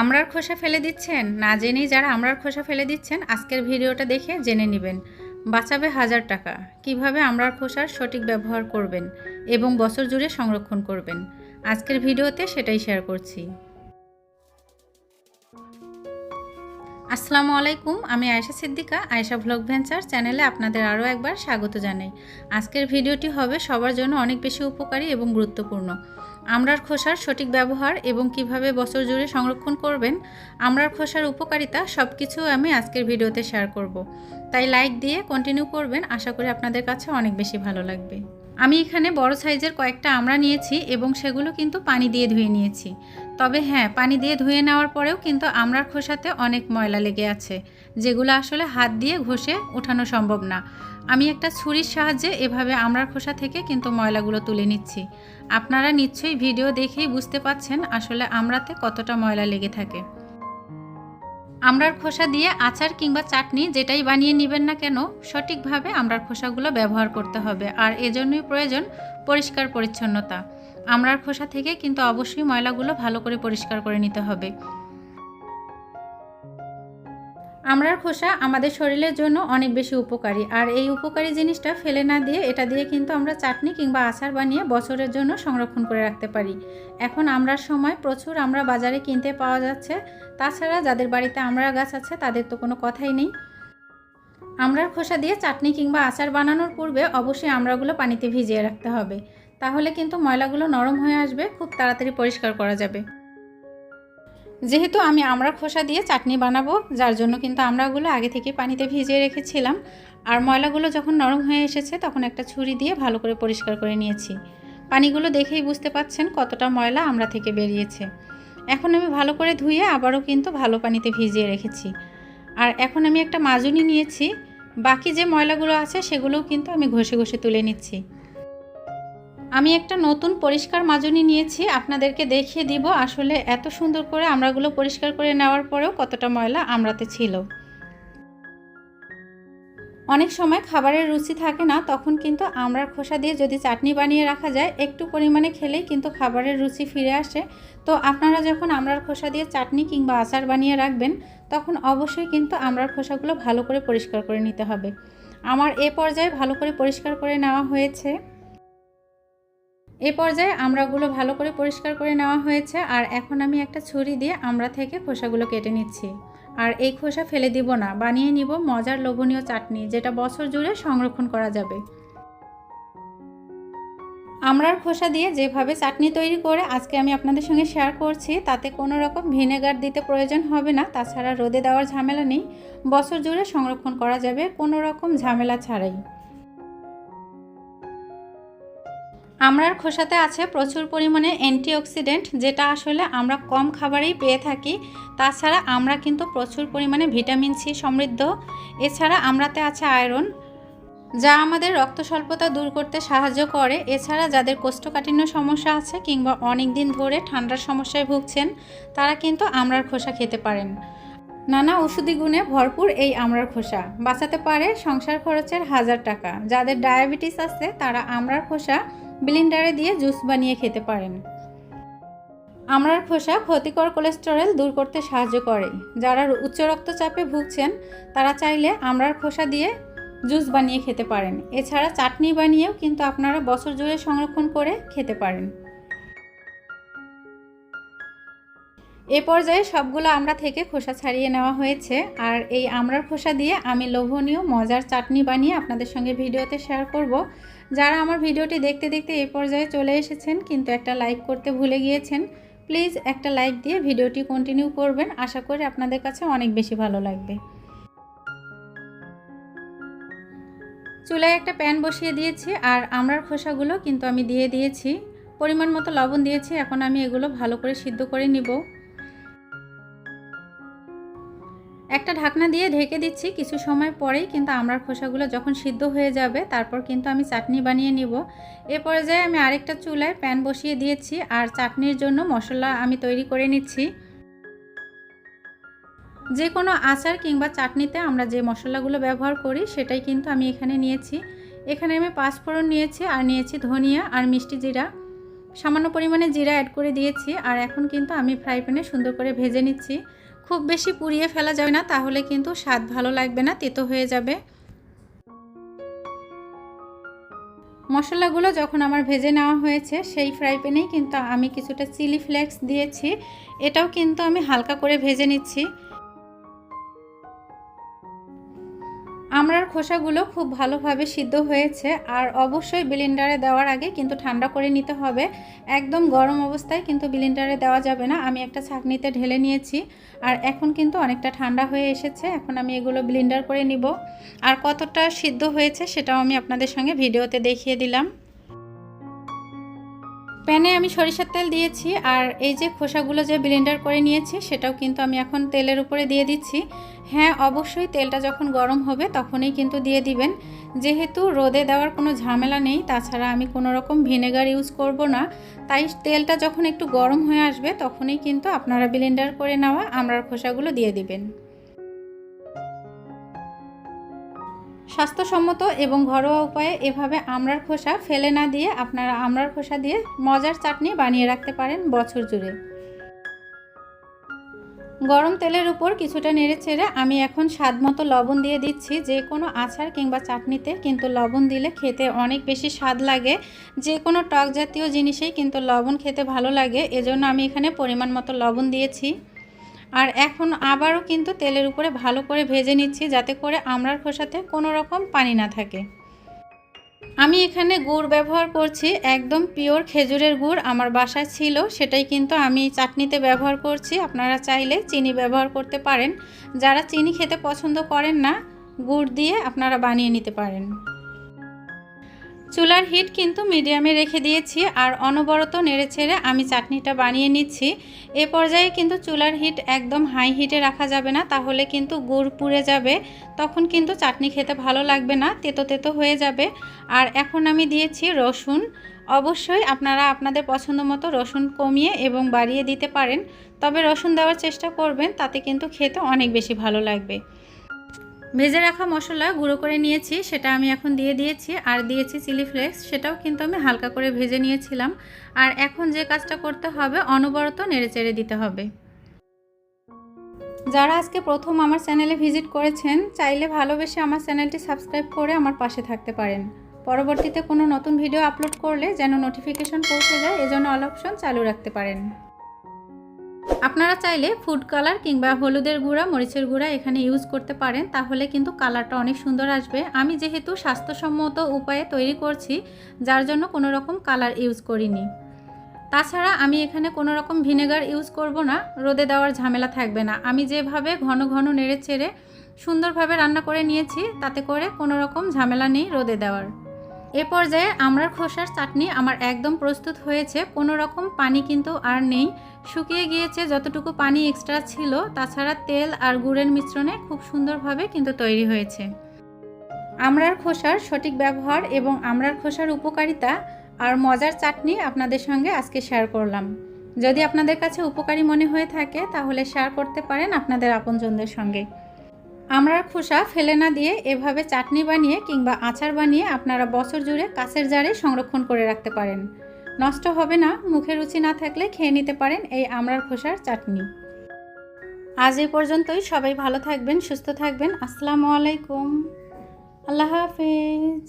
আমরার খোসা ফেলে দিচ্ছেন? না জেনেই যারা আমরার খোসা ফেলে দিচ্ছেন, আজকের ভিডিওটা দেখে জেনে নেবেন। বাঁচাবে হাজার টাকা। কীভাবে আমরার খোসার সঠিক ব্যবহার করবেন এবং বছর জুড়ে সংরক্ষণ করবেন? আজকের ভিডিওতে সেটাই শেয়ার করছি। আসসালামু আলাইকুম, আমি আয়েশা সিদ্দিকা, আয়েশা ভ্লগ ভেঞ্চার চ্যানেলে আপনাদের আরও একবার স্বাগত জানাই। আজকের ভিডিওটি হবে সবার জন্য অনেক বেশি উপকারী এবং গুরুত্বপূর্ণ। আমরার খোসার সঠিক ব্যবহার এবং কীভাবে বছর জুড়ে সংরক্ষণ করবেন, আমরার খোসার উপকারিতা সব কিছু আমি আজকের ভিডিওতে শেয়ার করব। তাই লাইক দিয়ে কন্টিনিউ করবেন, আশা করি আপনাদের কাছে অনেক বেশি ভালো লাগবে আমি এখানে বড় সাইজের কয়েকটা আমড়া নিয়েছি এবং সেগুলো কিন্তু পানি দিয়ে ধুয়ে নিয়েছি তবে হ্যাঁ পানি দিয়ে ধুয়ে নেওয়ার পরেও কিন্তু আমড়ার খোসাতে অনেক ময়লা লেগে আছে, যেগুলো আসলে হাত দিয়ে ঘষে ওঠানো সম্ভব না। আমি একটা ছুরির সাহায্যে এভাবে আমড়ার খোসা থেকে কিন্তু ময়লাগুলো তুলে নিচ্ছি। আপনারা নিশ্চয়ই ভিডিও দেখেই বুঝতে পাচ্ছেন আসলে আমড়াতে কতটা ময়লা লেগে থাকে। আমড়ার খোসা দিয়ে আচার কিংবা চাটনি যেটাই বানিয়ে নেবেন না কেন, সঠিকভাবে আমড়ার খোসাগুলো ব্যবহার করতে হবে, আর এজন্যই প্রয়োজন পরিষ্কার পরিচ্ছন্নতা। আমড়ার খোসা থেকে কিন্তু অবশ্যই ময়লাগুলো ভালো করে পরিষ্কার করে নিতে হবে। আমড়ার খোসা আমাদের শরীরের জন্য অনেক বেশি উপকারী। আর এই উপকারী জিনিসটা ফেলে না দিয়ে এটা দিয়ে কিন্তু আমরা চাটনি কিংবা আচার বানিয়ে বছরের জন্য সংরক্ষণ করে রাখতে পারি। এখন আমরার সময় প্রচুর আমরা বাজারে কিনতে পাওয়া যাচ্ছে। তাছাড়া যাদের বাড়িতে আমড়া গাছ আছে, তাদের তো কোনো কথাই নেই। আমড়ার খোসা দিয়ে চাটনি কিংবা আচার বানানোর পূর্বে অবশ্যই আমড়াগুলো পানিতে ভিজিয়ে রাখতে হবে। তাহলে কিন্তু ময়লাগুলো নরম হয়ে আসবে, খুব তাড়াতাড়ি পরিষ্কার করা যাবে। যেহেতু আমি আমড়ার খোসা দিয়ে চাটনি বানাবো, যার জন্য কিন্তু আমড়াগুলো আগে থেকে পানিতে ভিজিয়ে রেখেছিলাম, আর ময়লাগুলো যখন নরম হয়ে এসেছে তখন একটা ছুরি দিয়ে ভালো করে পরিষ্কার করে নিয়েছি। পানিগুলো দেখেই বুঝতে পাচ্ছেন কতটা ময়লা আমড়া থেকে বেরিয়েছে। এখন আমি ভালো করে ধুয়ে আবারও কিন্তু ভালো পানিতে ভিজিয়ে রেখেছি। আর এখন আমি একটা মাজুনি নিয়েছি, বাকি যে ময়লাগুলো আছে সেগুলোও কিন্তু আমি ঘষে ঘষে তুলে নিচ্ছি। আমি একটা নতুন পরিষ্কার মাজনি নিয়েছি, আপনাদেরকে দেখিয়ে দিব আসলে এত সুন্দর করে আমরাগুলো পরিষ্কার করে নেওয়ার পরেও কতটা ময়লা আমরাতে ছিল। অনেক সময় খাবারের রুচি থাকে না, তখন কিন্তু আমড়ার খোসা দিয়ে যদি চাটনি বানিয়ে রাখা যায়, একটু পরিমাণে খেলেই কিন্তু খাবারের রুচি ফিরে আসে। তো আপনারা যখন আমড়ার খোসা দিয়ে চাটনি কিংবা আচার বানিয়ে রাখবেন, তখন অবশ্যই কিন্তু আমরার খোসাগুলো ভালো করে পরিষ্কার করে নিতে হবে। আমার এ পর্যায়ে ভালো করে পরিষ্কার করে নেওয়া হয়েছে। এ পর্যায়ে আমড়াগুলো ভালো করে পরিষ্কার করে নেওয়া হয়েছে আর এখন আমি একটা ছুরি দিয়ে আমড়া থেকে খোসাগুলো কেটে নিচ্ছি। আর এই খোসা ফেলে দিব না, বানিয়ে নিব মজার লোভনীয় চাটনি যেটা বছর জুড়ে সংরক্ষণ করা যাবে। আমড়ার খোসা দিয়ে যেভাবে চাটনি তৈরি করে আজকে আমি আপনাদের সঙ্গে শেয়ার করছি, তাতে কোনো রকম ভিনেগার দিতে প্রয়োজন হবে না, তাছাড়া রোদে দেওয়ার ঝামেলা নেই। বছর জুড়ে সংরক্ষণ করা যাবে, কোনো রকম ঝামেলা ছাড়াই। আমড়ার খোসাতে আছে প্রচুর পরিমাণে অ্যান্টিঅক্সিডেন্ট, যেটা আসলে আমরা কম খাবারেই পেয়ে থাকি। তাছাড়া আমরা কিন্তু প্রচুর পরিমাণে ভিটামিন সি সমৃদ্ধ। এছাড়া আমরাতে আছে আয়রন, যা আমাদের রক্ত স্বল্পতা দূর করতে সাহায্য করে। এছাড়া যাদের কোষ্ঠকাঠিন্য সমস্যা আছে কিংবা অনেক দিন ধরে ঠান্ডার সমস্যায় ভুগছেন, তারা কিন্তু আমরার খোসা খেতে পারেন। নানা ওষুধি গুণে ভরপুর এই আমড়ার খোসা। বাঁচাতে পারে সংসার খরচের হাজার টাকা। যাদের ডায়াবেটিস আছে, তারা আমড়ার খোসা ব্লিন্ডারে দিয়ে জুস বানিয়ে খেতে পারেন। আমরার খোসা ক্ষতিকর কোলেস্টেরল দূর করতে সাহায্য করে। যারা উচ্চ রক্তচাপে ভুগছেন, তারা চাইলে আমড়ার খোসা দিয়ে জুস বানিয়ে খেতে পারেন। এছাড়া চাটনি বানিয়েও কিন্তু আপনারা বছর জুড়ে সংরক্ষণ করে খেতে পারেন। এ পর্যায়ে সবগুলো আমড়া থেকে খোসা ছাড়িয়ে নেওয়া হয়েছে। আর এই আমড়ার খোসা দিয়ে আমি লোভনীয়, মজার চাটনি বানিয়ে আপনাদের সঙ্গে ভিডিওতে শেয়ার করব। যারা আমার ভিডিওটি দেখতে দেখতে এই পর্যায়ে চলে এসেছেন, কিন্তু একটা লাইক করতে ভুলে গিয়েছেন প্লিজ একটা লাইক দিয়ে ভিডিওটি কন্টিনিউ করবেন। আশা করি আপনাদের কাছে অনেক বেশি ভালো লাগবে। চুলায় একটা প্যান বসিয়ে দিয়েছি, আর আমড়ার খোসাগুলো কিন্তু আমি দিয়ে দিয়েছি। পরিমাণ মতো লবণ দিয়েছি, এখন আমি এগুলো ভালো করে সিদ্ধ করে নিব। একটা ঢাকনা দিয়ে ঢেকে দিচ্ছি কিছু সময় পরেই, কিন্তু আমড়ার খোসাগুলো যখন সিদ্ধ হয়ে যাবে, তারপর কিন্তু আমি চাটনি বানিয়ে নিব। এ পর্যায়ে আমি আরেকটা চুলায় প্যান বসিয়ে দিয়েছি আর চাটনির জন্য মশলা আমি তৈরি করে নিচ্ছি। যে কোনো আচার কিংবা চাটনিতে আমরা যে মশলাগুলো ব্যবহার করি, সেটাই কিন্তু আমি এখানে নিয়েছি। এখানে আমি পাঁচফোড়ন নিয়েছি আর নিয়েছি ধনিয়া আর মিষ্টি জিরা। সামান্য পরিমাণে জিরা অ্যাড করে দিয়েছি আর এখন কিন্তু আমি ফ্রাই প্যানে সুন্দর করে ভেজে নিচ্ছি। খুব বেশি পুড়িয়ে ফেলা যাবে না, তাহলে কিন্তু স্বাদ ভালো লাগবে না, তেতো হয়ে যাবে। মশলাগুলো যখন আমার ভেজে নেওয়া হয়েছে, সেই ফ্রাই প্যানেই কিন্তু আমি কিছুটা চিলি ফ্লেক্স দিয়েছি। এটাও কিন্তু আমি হালকা করে ভেজে নিচ্ছি। আমরার খোসাগুলো খুব ভালোভাবে সিদ্ধ হয়েছে আর অবশ্যই বিলিন্ডারে দেওয়ার আগে কিন্তু ঠান্ডা করে নিতে হবে। একদম গরম অবস্থায় কিন্তু বিলিন্ডারে দেওয়া যাবে না। আমি একটা ছাঁকনিতে ঢেলে নিয়েছি আর এখন কিন্তু অনেকটা ঠান্ডা হয়ে এসেছে। এখন আমি এগুলো ব্লিন্ডার করে নিব। আর কতটা সিদ্ধ হয়েছে সেটাও আমি আপনাদের সঙ্গে ভিডিওতে দেখিয়ে দিলাম। প্যানে আমি সরিষার তেল দিয়েছি আর এই যে খোসাগুলো যে ব্লেন্ডার করে নিয়েছি, সেটাও কিন্তু আমি এখন তেলের উপরে দিয়ে দিচ্ছি। হ্যাঁ অবশ্যই তেলটা যখন গরম হবে তখনই কিন্তু দিয়ে দিবেন। যেহেতু রোদে দেওয়ার কোনো ঝামেলা নেই, তাছাড়া আমি কোনো রকম ভিনেগার ইউজ করব না। তাই তেলটা যখন একটু গরম হয়ে আসবে তখনই কিন্তু আপনারা ব্লেন্ডার করে নেওয়া আমরার খোসাগুলো দিয়ে দিবেন। স্বাস্থ্যসম্মত এবং ঘরোয়া উপায়ে এভাবে আমড়ার খোসা ফেলে না দিয়ে আপনারা আমড়ার খোসা দিয়ে মজার চাটনি বানিয়ে রাখতে পারেন বছর জুড়ে। গরম তেলের উপর কিছুটা নেড়ে ছেড়ে আমি এখন স্বাদ মতো লবণ দিয়ে দিচ্ছি, যে কোনো আচার কিংবা চাটনিতে কিন্তু লবণ দিলে খেতে অনেক বেশি স্বাদ লাগে। যে কোনো টক জাতীয় জিনিসেই কিন্তু লবণ খেতে ভালো লাগে, এজন্য আমি এখানে পরিমাণ মতো লবণ দিয়েছি। আর এখন আবারও কিন্তু তেলের উপরে ভালো করে ভেজে নিচ্ছি যাতে করে আমড়ার খোসাতে কোনো রকম পানি না থাকে। আমি এখানে গুড় ব্যবহার করছি, একদম পিওর খেজুরের গুড় আমার বাসায় ছিল, সেটাই কিন্তু আমি চাটনিতে ব্যবহার করছি। আপনারা চাইলে চিনি ব্যবহার করতে পারেন। যারা চিনি খেতে পছন্দ করেন না, গুড় দিয়ে আপনারা বানিয়ে নিতে পারেন। চুলার হিট কিন্তু মিডিয়ামে রেখে দিয়েছি আর অনবরত নেড়ে ছেড়ে আমি চাটনিটা বানিয়ে নিচ্ছি। এ পর্যায়ে কিন্তু চুলার হিট একদম হাই হিটে রাখা যাবে না, তাহলে কিন্তু গুড় পুড়ে যাবে। তখন কিন্তু চাটনি খেতে ভালো লাগবে না, তেতো তেতো হয়ে যাবে। আর এখন আমি দিয়েছি রসুন। অবশ্যই আপনারা আপনাদের পছন্দ মতো রসুন কমিয়ে এবং বাড়িয়ে দিতে পারেন, তবে রসুন দেওয়ার চেষ্টা করবেন, তাতে কিন্তু খেতে অনেক বেশি ভালো লাগবে। ভেজে রাখা মশলা গুঁড়ো করে নিয়েছি, সেটা আমি এখন দিয়ে দিয়েছি। আর দিয়েছি চিলি ফ্লেক্স, সেটাও কিন্তু আমি হালকা করে ভেজে নিয়েছিলাম। আর এখন যে কাজটা করতে হবে, অনবরত নেড়েচেড়ে দিতে হবে। যারা আজকে প্রথম আমার চ্যানেলে ভিজিট করেছেন, চাইলে ভালোবেসে আমার চ্যানেলটি সাবস্ক্রাইব করে আমার পাশে থাকতে পারেন। পরবর্তীতে কোনো নতুন ভিডিও আপলোড করলে যেন নোটিফিকেশন পৌঁছে যায়, এজন্য অল অপশন চালু রাখতে পারেন। আপনারা চাইলে ফুড কালার কিংবা হলুদের গুঁড়া, মরিচের গুঁড়া এখানে ইউজ করতে পারেন, তাহলে কিন্তু কালারটা অনেক সুন্দর আসবে। আমি যেহেতু স্বাস্থ্যসম্মত উপায়ে তৈরি করছি, যার জন্য কোনো রকম কালার ইউজ করিনি। তাছাড়া আমি এখানে কোনো রকম ভিনেগার ইউজ করব না, রোদে দেওয়ার ঝামেলা থাকবে না। আমি যেভাবে ঘন ঘন নেড়ে চেড়ে সুন্দরভাবে রান্না করে নিয়েছি, তাতে করে কোনো রকম ঝামেলা নেই রোদে দেওয়ার। এ পর্যায়ে আমরার খোসার চাটনি আমার একদম প্রস্তুত হয়েছে, কোনো রকম পানি কিন্তু আর নেই। শুকিয়ে গিয়েছে যতটুকু পানি এক্সট্রা ছিল, তাছাড়া তেল আর গুড়ের মিশ্রণে খুব সুন্দরভাবে কিন্তু তৈরি হয়েছে। আমরার খোসার সঠিক ব্যবহার এবং আমরার খোসার উপকারিতা আর মজার চাটনি আপনাদের সঙ্গে আজকে শেয়ার করলাম। যদি আপনাদের কাছে উপকারী মনে হয়ে থাকে, তাহলে শেয়ার করতে পারেন আপনাদের আপনজনদের সঙ্গে। আমরার খোসা ফেলে না দিয়ে এভাবে চাটনি বানিয়ে কিংবা আচার বানিয়ে আপনারা বছর জুড়ে কাছের জারে সংরক্ষণ করে রাখতে পারেন। নষ্ট হবে না, মুখে রুচি না থাকলে খেয়ে নিতে পারেন এই আমরার খোসার চাটনি। আজ এই পর্যন্তই, সবাই ভালো থাকবেন, সুস্থ থাকবেন, আসসালামু আলাইকুম। আল্লাহ হাফেজ।